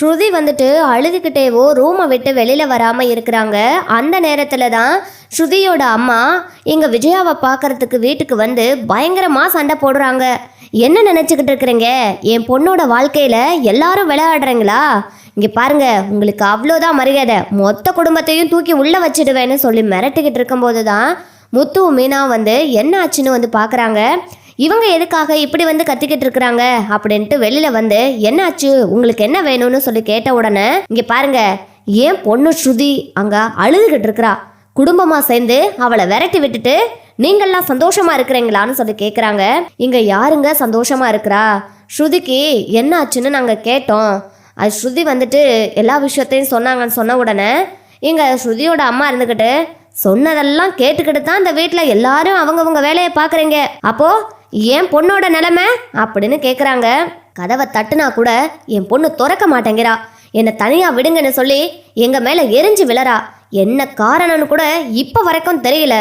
ஸ்ருதி வந்துட்டு அழுதுகிட்டேவோ ரூமை விட்டு வெளியில் வராமல் இருக்கிறாங்க. அந்த நேரத்தில் தான் ஸ்ருதியோட அம்மா எங்கள் விஜயாவை பார்க்கறதுக்கு வீட்டுக்கு வந்து பயங்கரமாக சண்டை போடுறாங்க. என்ன நினச்சிக்கிட்டு இருக்கிறீங்க? என் பொண்ணோட வாழ்க்கையில் எல்லாரும் விளையாடுறீங்களா? இங்கே பாருங்க உங்களுக்கு அவ்வளோதான் மரியாதை. மொத்த குடும்பத்தையும் தூக்கி உள்ளே வச்சிடுவேன்னு சொல்லி மிரட்டிக்கிட்டு இருக்கும்போது தான் முத்து மீனா வந்து என்ன ஆச்சுன்னு வந்து பார்க்குறாங்க இவங்க எதுக்காக இப்படி வந்து கத்திக்கிட்டு இருக்கிறாங்க? அப்படின்ட்டு வெளியில வந்து என்னாச்சு? உங்களுக்கு என்ன வேணும்னு சொல்லி கேட்ட உடனே இங்க பாருங்க ஏன் பொண்ணு ஸ்ருதி அங்க அழுதுகிட்டு இருக்கிறா? குடும்பமா சேர்ந்து அவளை விரட்டி விட்டுட்டு நீங்கள்லாம் சந்தோஷமா இருக்கிறீங்களான்னு சொல்லி கேக்குறாங்க. இங்க யாருங்க சந்தோஷமா இருக்கிறா? ஸ்ருதிக்கு என்ன ஆச்சுன்னு நாங்க கேட்டோம். அது ஸ்ருதி வந்துட்டு எல்லா விஷயத்தையும் சொன்னாங்கன்னு சொன்ன உடனே இங்க ஸ்ருதியோட அம்மா இருந்துக்கிட்டு சொன்னதெல்லாம் கேட்டுக்கிட்டு தான் இந்த வீட்டில் எல்லாரும் அவங்கவுங்க வேலையை பார்க்குறீங்க அப்போ என் பொண்ணோட நிலைமை? அப்படின்னு கேட்குறாங்க கதவை தட்டுனா கூட என் பொண்ணு திறக்க மாட்டேங்கிறா. என்னை தனியாக விடுங்கன்னு சொல்லி எங்கள் மேலே எரிஞ்சு விழறா. என்ன காரணம்னு கூட இப்போ வரைக்கும் தெரியல.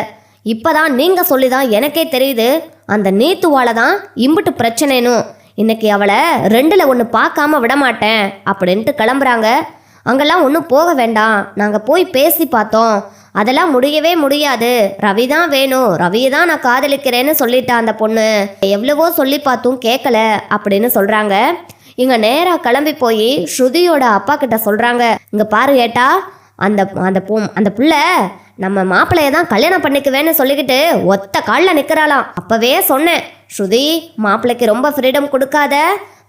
இப்போதான் நீங்கள் சொல்லி தான் எனக்கே தெரியுது. அந்த நீத்துவால தான் இம்புட்டு பிரச்சனைனும் இன்னைக்கு அவளை ரெண்டில் ஒன்று பார்க்காம விட மாட்டேன் அப்படின்ட்டு கிளம்புறாங்க. அங்கெல்லாம் ஒன்றும் போக வேண்டாம். நாங்கள் போய் பேசி பார்த்தோம். அதெல்லாம் முடியவே முடியாது. ரவி தான் வேணும். ரவியை தான் நான் காதலிக்கிறேன்னு சொல்லிட்டா அந்த பொண்ணு. எவ்வளவோ சொல்லி பார்த்தும் கேட்கல அப்படின்னு சொல்கிறாங்க இங்க நேரா கிளம்பி போய் ஸ்ருதியோட அப்பா கிட்ட சொல்றாங்க. இங்க பாரு ஏட்டா அந்த அந்த பொ அந்த புள்ள நம்ம மாப்பிள்ளைய தான் கல்யாணம் பண்ணிக்குவேன்னு சொல்லிக்கிட்டு ஒத்த காலில் நிற்கிறாளாம் அப்பவே சொன்னேன் ஸ்ருதி மாப்பிள்ளைக்கு ரொம்ப ஃப்ரீடம் கொடுக்காத.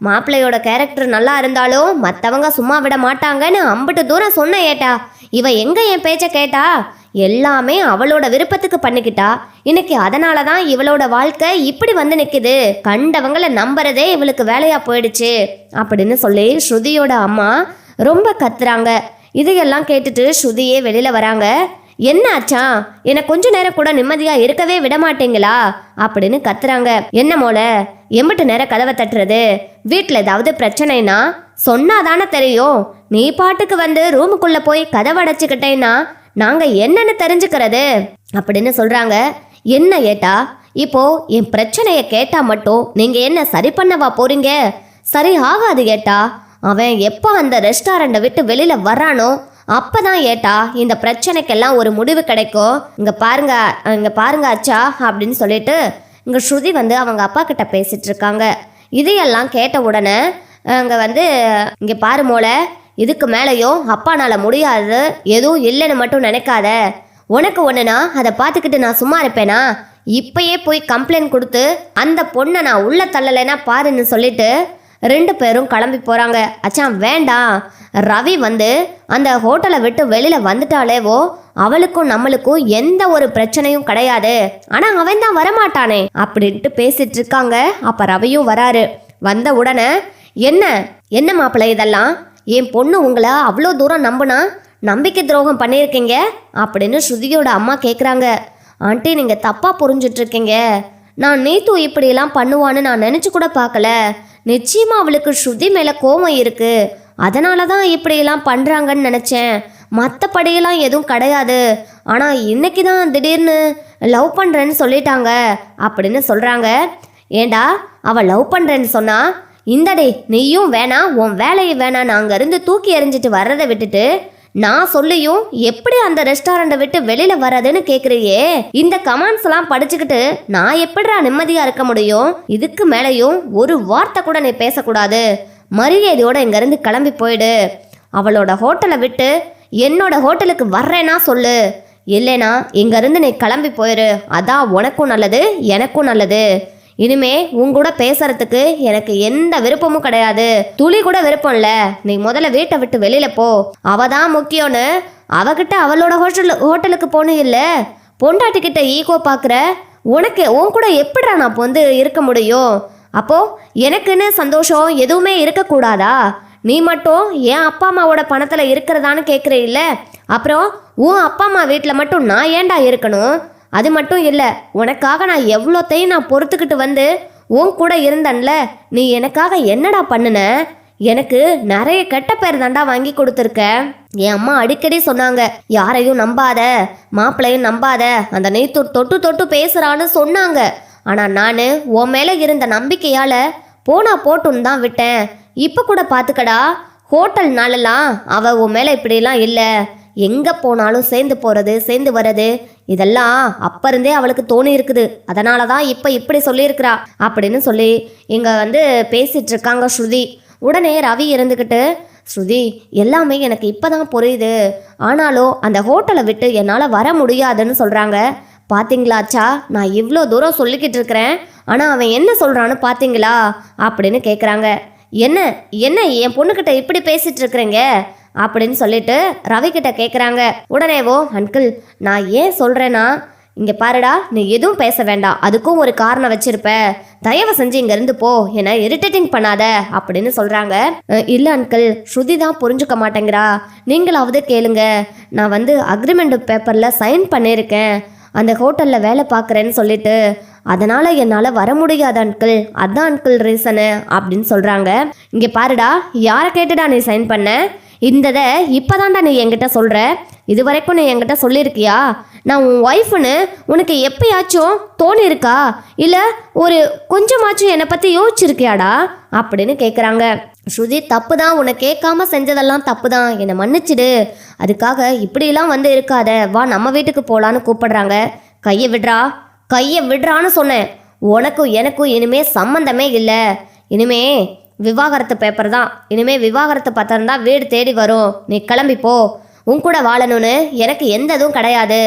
மாப்பிள்ளையோட கேரக்டர் நல்லா இருந்தாலும் மற்றவங்க சும்மா விட மாட்டாங்கன்னு அம்பிட்டு தூரம் சொன்னேன் ஏட்டா. இவ எங்க என் பேச்சை கேட்டா? எல்லாமே அவளோட விருப்பத்துக்கு பண்ணிக்கிட்டா. இன்னைக்கு அதனால தான் இவளோட வாழ்க்கை இப்படி வந்து நிற்குது கண்டவங்களை நம்புறதே இவளுக்கு வேலையா போயிடுச்சு. அப்படின்னு சொல்லி ஸ்ருதியோட அம்மா ரொம்ப கத்துறாங்க. இதையெல்லாம் கேட்டுட்டு ஸ்ருதியே வெளியில வராங்க. என்ன ஆச்சா என்னை கொஞ்ச நேரம் கூட நிம்மதியா இருக்கவே விட மாட்டீங்களா? அப்படின்னு கத்துறாங்க. என்ன மோல எம்பிட்டு நேரம் கதவை தட்டுறது? வீட்டில் ஏதாவது பிரச்சனைனா? சொன்னாதானே தெரியும். நீ பாட்டுக்கு வந்து ரூமுக்குள்ள போய் கதவை அடைச்சிக்கிட்டேன்னா நாங்க என்னன்னு தெரிஞ்சுக்கிறது? அப்படின்னு சொல்றாங்க. என்ன ஏட்டா? இப்போ என் பிரச்சனையை கேட்டா மட்டும் நீங்க என்ன சரி பண்ணவா போறீங்க? சரி ஆகாது ஏட்டா. அவன் எப்போ அந்த ரெஸ்டாரண்ட்டை விட்டு வெளியில வரானோ அப்பதான் ஏட்டா இந்த பிரச்சனைக்கெல்லாம் ஒரு முடிவு கிடைக்கும். இங்க பாருங்க இங்க பாருங்க அச்சா அப்படின்னு சொல்லிட்டு இங்க ஸ்ருதி வந்து அவங்க அப்பா கிட்ட பேசிட்டு இருக்காங்க. இதையெல்லாம் கேட்ட உடனே அங்க வந்து இங்க பாரு மோளை இதுக்கு மேலேயும் அப்பானால முடியாது எதுவும் இல்லைன்னு மட்டும் நினைக்காத. உனக்கு ஒன்றுனா அதை பார்த்துக்கிட்டு நான் சும்மா இருப்பேனா? இப்பயே போய் கம்ப்ளைண்ட் கொடுத்து அந்த பொண்ணை நான் உள்ள தள்ளலைன்னா பாருன்னு சொல்லிட்டு ரெண்டு பேரும் கிளம்பி போகிறாங்க அச்சான் வேண்டாம் ரவி வந்து அந்த ஹோட்டலை விட்டு வெளியில் வந்துட்டாலேவோ அவளுக்கும் நம்மளுக்கும் எந்த ஒரு பிரச்சனையும் கிடையாது. ஆனால் அவன் தான் வரமாட்டானே அப்படின்ட்டு பேசிட்டு இருக்காங்க. அப்போ ரவியும் வராரு. வந்த உடனே என்ன? என்ன மாப்பிள்ளை இதெல்லாம்? என் பொண்ணு உங்களை அவ்வளோ தூரம் நம்பினா நம்பிக்கை துரோகம் பண்ணியிருக்கீங்க அப்படின்னு ஸ்ருதியோட அம்மா கேட்குறாங்க ஆண்டி நீங்கள் தப்பாக புரிஞ்சிட்ருக்கீங்க. நான் நீத்து இப்படியெல்லாம் பண்ணுவான்னு நான் நினச்சி கூட பார்க்கல நிச்சயமாக அவளுக்கு ஸ்ருதி மேலே கோபம் இருக்குது அதனால தான் இப்படியெல்லாம் பண்ணுறாங்கன்னு நினச்சேன். மற்றபடியெல்லாம் எதுவும் கிடையாது. ஆனால் இன்னைக்கு தான் திடீர்னு லவ் பண்ணுறேன்னு சொல்லிட்டாங்க அப்படின்னு சொல்கிறாங்க ஏண்டா அவள் லவ் பண்ணுறேன்னு சொன்னா இந்தடே நீயும் வேணாம் உன் வேலையை வேணாம் நான் அங்கேருந்து தூக்கி எறிஞ்சிட்டு வர்றதை விட்டுட்டு நான் சொல்லியும் எப்படி அந்த ரெஸ்டாரண்ட்டை விட்டு வெளியில வர்றதுன்னு கேக்குறியே? இந்த கமெண்ட்ஸ் எல்லாம் படிச்சுக்கிட்டு நான் எப்படிடா நிம்மதியா இருக்க முடியும்? இதுக்கு மேலேயும் ஒரு வார்த்தை கூட நீ பேசக்கூடாது. மரியாதையோட இங்கேருந்து கிளம்பி போயிடு. அவளோட ஹோட்டலை விட்டு என்னோட ஹோட்டலுக்கு வர்றேன்னா சொல்லு. இல்லைனா இங்கேருந்து நீ கிளம்பி போயிரு. அதான் உனக்கும் நல்லது எனக்கும் நல்லது. இனிமே உன் கூட பேசுறதுக்கு எனக்கு எந்த விருப்பமும் கிடையாது. துளி கூட விருப்பம் இல்ல. நீ முதல்ல வீட்டை விட்டு வெளியில போ. அவ தான் முக்கியம்னு. அவகிட்ட அவளோட ஹோட்டல் ஹோட்டலுக்கு போகணும் இல்ல. பொண்டாட்டி கிட்ட ஈகோ பாக்குற உனக்கு உன் கூட எப்படிடா நான் இப்போ வந்து இருக்க முடியும்? அப்போ எனக்குன்னு சந்தோஷம் எதுவுமே இருக்கக்கூடாதா நீ மட்டும் என் அப்பா அம்மாவோட பணத்தில் இருக்கிறதான்னு கேட்குற இல்லை. அப்புறம் உன் அப்பா அம்மா வீட்டில் மட்டும் நான் ஏன்டா இருக்கணும்? அது மட்டும் இல்லை உனக்காக நான் எவ்வளோத்தையும் நான் பொறுத்துக்கிட்டு வந்து உன் கூட இருந்தேன்ல நீ எனக்காக என்னடா பண்ணுன? எனக்கு நிறைய கெட்ட பேர் தாண்டா வாங்கி கொடுத்துருக்க. என் அம்மா அடிக்கடி சொன்னாங்க யாரையும் நம்பாத மாப்பிள்ளையும் நம்பாத அந்த நெய்த்தூர் தொட்டு தொட்டு பேசுறான்னு சொன்னாங்க. ஆனா நான் உன் மேல இருந்த நம்பிக்கையால போனா போட்டுன்னு தான் விட்டேன். இப்போ கூட பார்த்துக்கடா ஹோட்டல்னாலலாம் அவ உன் மேலே இப்படிலாம் இல்லை. எங்கே போனாலும் சேர்ந்து போகிறது சேர்ந்து வர்றது இதெல்லாம் அப்போ இருந்தே அவளுக்கு தோணி இருக்குது. அதனால தான் இப்போ இப்படி சொல்லியிருக்கிறா. அப்படின்னு சொல்லி இங்கே வந்து பேசிகிட்டு இருக்காங்க ஸ்ருதி. உடனே ரவி இருந்துக்கிட்டு ஸ்ருதி எல்லாமே எனக்கு இப்போ தான் புரியுது. ஆனாலும் அந்த ஹோட்டலை விட்டு என்னால் வர முடியாதுன்னு சொல்கிறாங்க பார்த்தீங்களாச்சா நான் இவ்வளோ தூரம் சொல்லிக்கிட்டு இருக்கிறேன். ஆனால் அவன் என்ன சொல்கிறான்னு பார்த்தீங்களா அப்படின்னு கேட்குறாங்க என்ன என்ன என் பொண்ணுக்கிட்ட இப்படி பேசிகிட்டு இருக்கிறேங்க? அப்படின்னு சொல்லிட்டு ரவி கிட்ட கேட்குறாங்க உடனேவோ அங்கிள் நான் ஏன் சொல்கிறேன்னா இங்கே பாருடா நீ எதுவும் பேச வேண்டாம். அதுக்கும் ஒரு காரணம் வச்சிருப்ப. தயவு செஞ்சு இங்கேருந்து போ. என இரிட்டேட்டிங் பண்ணாத அப்படின்னு சொல்கிறாங்க இல்லை அங்கிள். ஸ்ருதி தான் புரிஞ்சுக்க மாட்டேங்கிறா. நீங்களாவது கேளுங்க. நான் வந்து அக்ரிமெண்ட் பேப்பரில் சைன் பண்ணியிருக்கேன். அந்த ஹோட்டலில் வேலை பார்க்குறேன்னு சொல்லிட்டு அதனால் என்னால் வர முடியாது அன்கிள் அதான் அன்கிள் ரீசனு அப்படின்னு சொல்கிறாங்க இங்கே பாருடா யாரை கேட்டுடா நீ சைன் பண்ண? இந்ததை இப்போதான்டா நீ என்கிட்ட சொல்கிற இது வரைக்கும் நீ என்கிட்ட சொல்லியிருக்கியா நான் உன் ஒய்ஃப்னு உனக்கு எப்பயாச்சும் தோணியிருக்கா இல்லை ஒரு கொஞ்சமாச்சும் என்னை பற்றி யோசிச்சிருக்கியாடா? அப்படின்னு கேட்குறாங்க ஸ்ருதி தப்பு தான் உன்னை கேட்காம செஞ்சதெல்லாம் தப்பு தான் என்னை மன்னிச்சிடு. அதுக்காக இப்படிலாம் வந்து இருக்காத. வா நம்ம வீட்டுக்கு போகலான்னு கூப்பிடுறாங்க. கையை விடுறா? கையை விடுறான்னு சொன்னேன். உனக்கும் எனக்கும் இனிமே சம்மந்தமே இல்லை. இனிமே விவாகரத்து பேப்பர் தான். இனிமே விவாகரத்து பத்திரம் தான் வீடு தேடி வரும். நீ கிளம்பி போ. உன் கூட வாழணும்னு எனக்கு எந்த இதுவும் கிடையாது.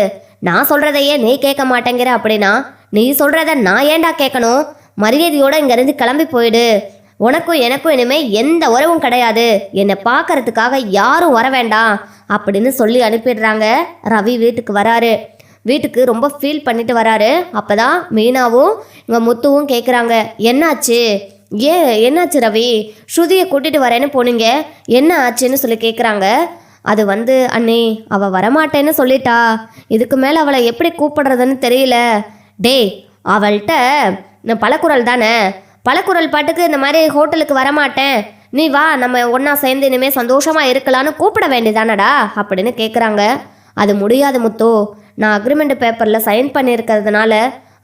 நான் சொல்கிறதையே நீ கேட்க மாட்டேங்கிற அப்படின்னா நீ சொல்கிறத நான் ஏன்டா கேட்கணும்? மரியாதையோடு இங்கேருந்து கிளம்பி போயிடு. உனக்கும் எனக்கும் இனிமே எந்த உறவும் கிடையாது. என்னை பார்க்கறதுக்காக யாரும் வர வேண்டாம் அப்படின்னு சொல்லி அனுப்பிடுறாங்க. ரவி வீட்டுக்கு வராரு. வீட்டுக்கு ரொம்ப ஃபீல் பண்ணிட்டு வராரு. அப்பதான் மீனாவும் இங்கே முத்துவும் கேட்குறாங்க என்னாச்சு? ஏன் என்னாச்சு ரவி? ஸ்ருதியை கூட்டிகிட்டு வரேன்னு போனீங்க. என்ன ஆச்சுன்னு சொல்லி கேட்குறாங்க அது வந்து அண்ணே அவள் வரமாட்டேன்னு சொல்லிட்டா. இதுக்கு மேலே அவளை எப்படி கூப்பிடுறதுன்னு தெரியல. டேய் அவள்கிட்ட பலக்குரல் தானே பழக்குரல் பாட்டுக்கு இந்த மாதிரி ஹோட்டலுக்கு வரமாட்டேன். நீ வா நம்ம ஒன்றா சேர்ந்து இனிமேல் சந்தோஷமாக இருக்கலான்னு கூப்பிட வேண்டியதானடா அப்படின்னு கேட்குறாங்க அது முடியாது முத்தோ. நான் அக்ரிமெண்ட் பேப்பரில் சைன் பண்ணியிருக்கிறதுனால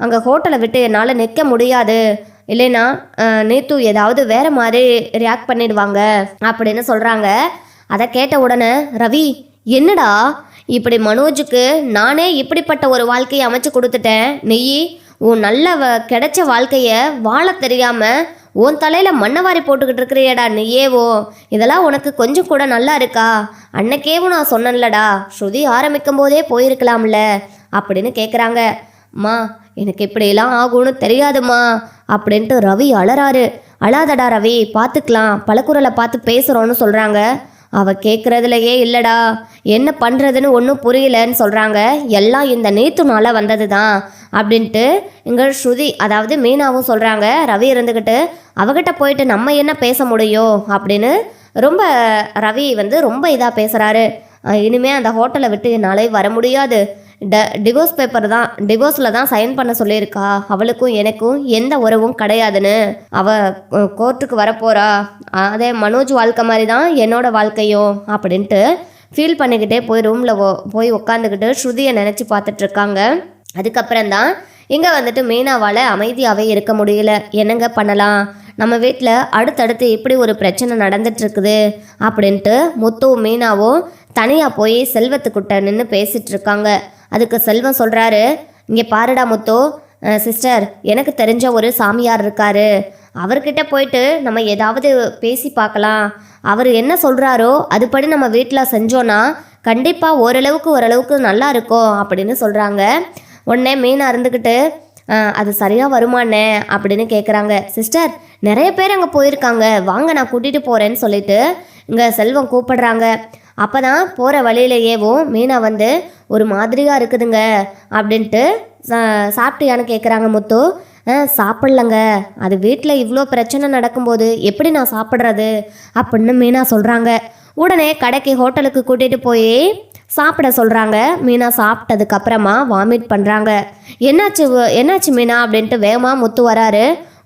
அங்கே ஹோட்டலை விட்டு என்னால் நிற்க முடியாது. இல்லைன்னா நேத்து ஏதாவது வேற மாதிரி ரியாக்ட் பண்ணிடுவாங்க அப்படின்னு சொல்கிறாங்க அதை கேட்ட உடனே ரவி என்னடா? இப்படி மனோஜுக்கு நானே இப்படிப்பட்ட ஒரு வாழ்க்கையை அமைச்சு கொடுத்துட்டேன். நீ உன் நல்ல வ- கிடைச்ச வாழ்க்கையை வாழ தெரியாமல் உன் தலையில் மண்ணவாரி போட்டுக்கிட்டு இருக்கிறியடா நீயேவோ. இதெல்லாம் உனக்கு கொஞ்சம் கூட நல்லா இருக்கா? அன்னைக்கேவும் நான் சொன்னேன்லடா. ஸ்ருதி ஆரம்பிக்கும் போதே போயிருக்கலாம்ல அப்படின்னு கேட்குறாங்க அம்மா எனக்கு இப்படியெல்லாம் ஆகும்னு தெரியாதும்மா அப்படின்ட்டு ரவி அழறாரு அழாதடா ரவி பார்த்துக்கலாம் பழக்குரலை பார்த்து பேசுகிறோன்னு சொல்கிறாங்க அவ கேட்குறதுலையே இல்லடா. என்ன பண்ணுறதுன்னு ஒன்றும் புரியலன்னு சொல்கிறாங்க எல்லாம் இந்த நேத்துனால வந்தது தான் அப்படின்ட்டு இங்கே ஸ்ருதி அதாவது மீனாவும் சொல்கிறாங்க ரவி இருந்துக்கிட்டு அவகிட்ட போயிட்டு நம்ம என்ன பேச முடியும் அப்படின்னு ரொம்ப ரவி வந்து ரொம்ப இதாக பேசுகிறாரு இனிமேல் அந்த ஹோட்டலை விட்டு என்னாலே வர முடியாது. ட டிவோர்ஸ் பேப்பர் தான் டிவோர்ஸில் தான் சைன் பண்ண சொல்லியிருக்கா. அவளுக்கும் எனக்கும் எந்த உறவும் கிடையாதுன்னு. அவள் கோர்ட்டுக்கு வரப்போகிறா அதே மனோஜ் வாழ்க்கை மாதிரி தான் என்னோடய வாழ்க்கையும் அப்படின்ட்டு ஃபீல் பண்ணிக்கிட்டே போய் ரூமில் போய் உட்காந்துக்கிட்டு ஸ்ருதியை நினச்சி பார்த்துட்ருக்காங்க அதுக்கப்புறம் தான் இங்கே வந்துட்டு மீனாவால் அமைதியாகவே இருக்க முடியல. என்னங்க பண்ணலாம்? நம்ம வீட்டில் அடுத்தடுத்து இப்படி ஒரு பிரச்சனை நடந்துட்டுருக்குது அப்படின்ட்டு முத்துவும் மீனாவும் தனியாக போய் செல்வத்துக்கிட்ட நின்று பேசிகிட்டு இருக்காங்க அதுக்கு செல்வம் சொல்கிறாரு இங்கே பாருடா முத்து சிஸ்டர் எனக்கு தெரிஞ்ச ஒரு சாமியார் இருக்காரு. அவர்கிட்ட போயிட்டு நம்ம ஏதாவது பேசி பார்க்கலாம் அவர் என்ன சொல்கிறாரோ அதுபடி நம்ம வீட்டில் செஞ்சோன்னா கண்டிப்பாக ஓரளவுக்கு ஓரளவுக்கு நல்லா இருக்கும் அப்படின்னு சொல்கிறாங்க உடனே மீனாக இருந்துக்கிட்டு அது சரியாக வருமானே அப்படின்னு கேட்குறாங்க சிஸ்டர் நிறைய பேர் அங்கே போயிருக்காங்க. வாங்க நான் கூட்டிகிட்டு போகிறேன்னு சொல்லிட்டு இங்கே செல்வம் கூப்பிடுறாங்க. அப்போ தான் போகிற வழியிலேயேவும் மீனா வந்து ஒரு மாதிரியாக இருக்குதுங்க அப்படின்ட்டு "சா- சாப்பிட்டியான்னு கேட்குறாங்க முத்து. சாப்பிட்லங்க. அது வீட்டில் இவ்வளோ பிரச்சனை நடக்கும்போது எப்படி நான் சாப்பிட்றது? அப்படின்னு மீனா சொல்கிறாங்க உடனே கடைக்கு ஹோட்டலுக்கு கூட்டிகிட்டு போய் சாப்பிட சொல்கிறாங்க மீனா சாப்பிட்டதுக்கு அப்புறமா வாமிட் பண்ணுறாங்க என்னாச்சு என்னாச்சு மீனா? அப்படின்ட்டு வேகமாக முத்து வராரு.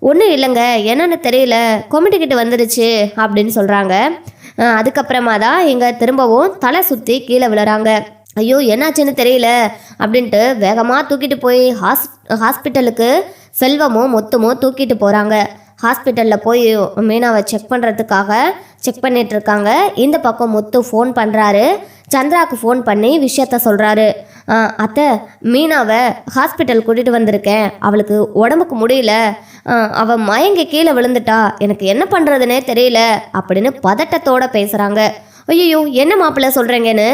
ஒன்றும் இல்லைங்க. என்னன்னு தெரியல. கொமிட்டிக்கிட்டு வந்துடுச்சு அப்படின்னு சொல்கிறாங்க அதுக்கப்புறமா தான் இங்கே திரும்பவும் தலை சுற்றி கீழே விழுறாங்க. ஐயோ என்னாச்சுன்னு தெரியல. அப்படின்ட்டு வேகமாக தூக்கிட்டு போய் ஹாஸ் ஹாஸ்பிட்டலுக்கு செல்வமும் மொத்தமும் தூக்கிட்டு போகிறாங்க ஹாஸ்பிட்டலில் போய் மீனாவை செக் பண்ணுறதுக்காக செக் பண்ணிட்டு இருக்காங்க. இந்த பக்கம் முத்து ஃபோன் பண்ணுறாரு சந்திராவுக்கு ஃபோன் பண்ணி விஷயத்த சொல்கிறாரு அத்தை மீனாவை ஹாஸ்பிட்டல் கூட்டிகிட்டு வந்திருக்கேன். அவளுக்கு உடம்புக்கு முடியல. அவள் மயங்கி கீழே விழுந்துட்டா. எனக்கு என்ன பண்ணுறதுனே தெரியல. அப்படின்னு பதட்டத்தோட பேசுகிறாங்க ஐயோ என்ன மாப்பிள்ளை சொல்கிறேங்கன்னு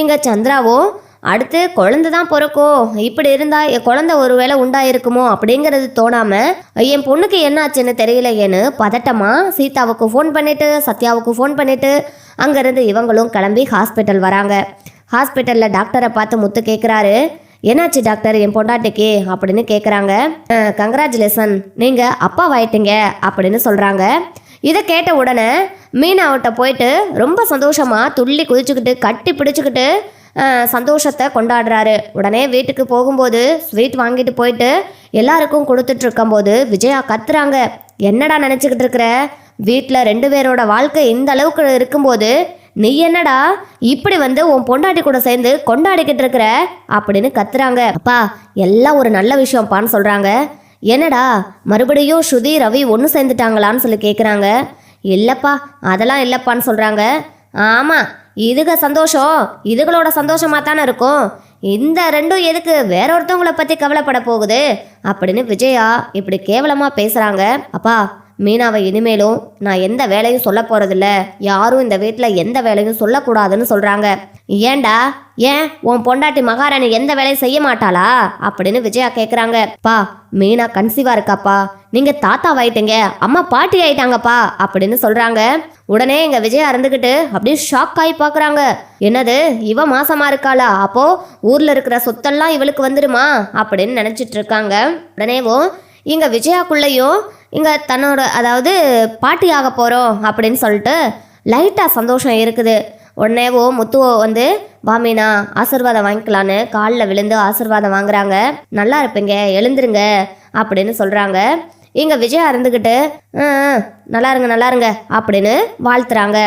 இங்கே சந்திராவும் அடுத்து குழந்தை தான் பிறக்கும் இப்படி இருந்தா என் குழந்தை ஒருவேளை உண்டாயிருக்குமோ அப்படிங்கிறது தோணாம என் பொண்ணுக்கு என்னாச்சுன்னு தெரியலையேன்னு பதட்டமா சீதாவுக்கு ஃபோன் பண்ணிட்டு சத்யாவுக்கு ஃபோன் பண்ணிட்டு அங்கேருந்து இவங்களும் கிளம்பி ஹாஸ்பிட்டல் வராங்க. ஹாஸ்பிட்டலில் டாக்டரை பார்த்து முத்து கேட்குறாரு என்னாச்சு டாக்டர் என் பொண்டாட்டிக்கு? அப்படின்னு கேட்குறாங்க கங்க்ராச்சுலேஷன் நீங்கள் அப்பாவாயிட்டீங்க அப்படின்னு சொல்கிறாங்க இதை கேட்ட உடனே மீனாவட்ட போயிட்டு ரொம்ப சந்தோஷமாக துள்ளி குதிச்சுக்கிட்டு கட்டி பிடிச்சிக்கிட்டு சந்தோஷத்தை கொண்டாடுறாரு. உடனே வீட்டுக்கு போகும்போது ஸ்வீட் வாங்கிட்டு போயிட்டு எல்லாருக்கும் கொடுத்துட்டு இருக்கும்போது விஜயா கத்துறாங்க. என்னடா நினச்சிக்கிட்டு இருக்கிற? வீட்டில் ரெண்டு பேரோட வாழ்க்கை இந்த அளவுக்கு இருக்கும்போது நீ என்னடா இப்படி வந்து உன் பொண்டாட்டி கூட சேர்ந்து கொண்டாடிக்கிட்டு இருக்கிற? அப்படின்னு கத்துறாங்க. அப்பா எல்லாம் ஒரு நல்ல விஷயம்ப்பான்னு சொல்கிறாங்க என்னடா மறுபடியும் ஸ்ருதி ரவி ஒன்று சேர்ந்துட்டாங்களான்னு சொல்லி கேட்குறாங்க இல்லைப்பா அதெல்லாம் இல்லைப்பான்னு சொல்கிறாங்க ஆமாம் இதுக சந்தோஷம் இதுகளோட சந்தோஷமாக தானே இருக்கும்? இந்த ரெண்டும் எதுக்கு? வேற ஒருத்தவங்கள பற்றி கவலைப்பட போகுது. அப்படின்னு விஜயா இப்படி கேவலமாக பேசுகிறாங்க அப்பா மீனாவை இனிமேலும் நான் எந்த வேலையும் சொல்ல போறதில்ல. யாரும் இந்த வீட்டில் எந்த வேலையும் சொல்லக்கூடாதுன்னு சொல்றாங்க. ஏன்டா ஏன்? உன் பொண்டாட்டி மகாராணி எந்த வேலையும் செய்ய மாட்டாளா? அப்படின்னு விஜயா கேக்குறாங்க. பா மீனா கன்சீவா இருக்காப்பா. நீங்க தாத்தா ஆயிட்டீங்க. அம்மா பாட்டி ஆயிட்டாங்கப்பா. அப்படின்னு சொல்றாங்க. உடனே எங்க விஜயா இருந்துகிட்டு அப்படியே ஷாக் ஆகி பாக்குறாங்க. என்னது? இவ மாசமா இருக்காளா? அப்போ ஊர்ல இருக்கிற சொத்தெல்லாம் இவளுக்கு வந்துடுமா அப்படின்னு நினைச்சிட்டு இருக்காங்க. உடனேவும் இங்க விஜயாக்குள்ளேயும் இங்கே தன்னோட அதாவது பாட்டி ஆக போகிறோம் அப்படின்னு சொல்லிட்டு லைட்டாக சந்தோஷம் இருக்குது. உடனேவோ முத்துவோ வந்து பாமினா ஆசீர்வாதம் வாங்கிக்கலான்னு காலில் விழுந்து ஆசீர்வாதம் வாங்குறாங்க. நல்லா இருப்பீங்க எழுந்துருங்க அப்படின்னு சொல்கிறாங்க இங்கே விஜயா இருந்துக்கிட்டு நல்லா இருங்க நல்லா இருங்க அப்படின்னு வாழ்த்துறாங்க.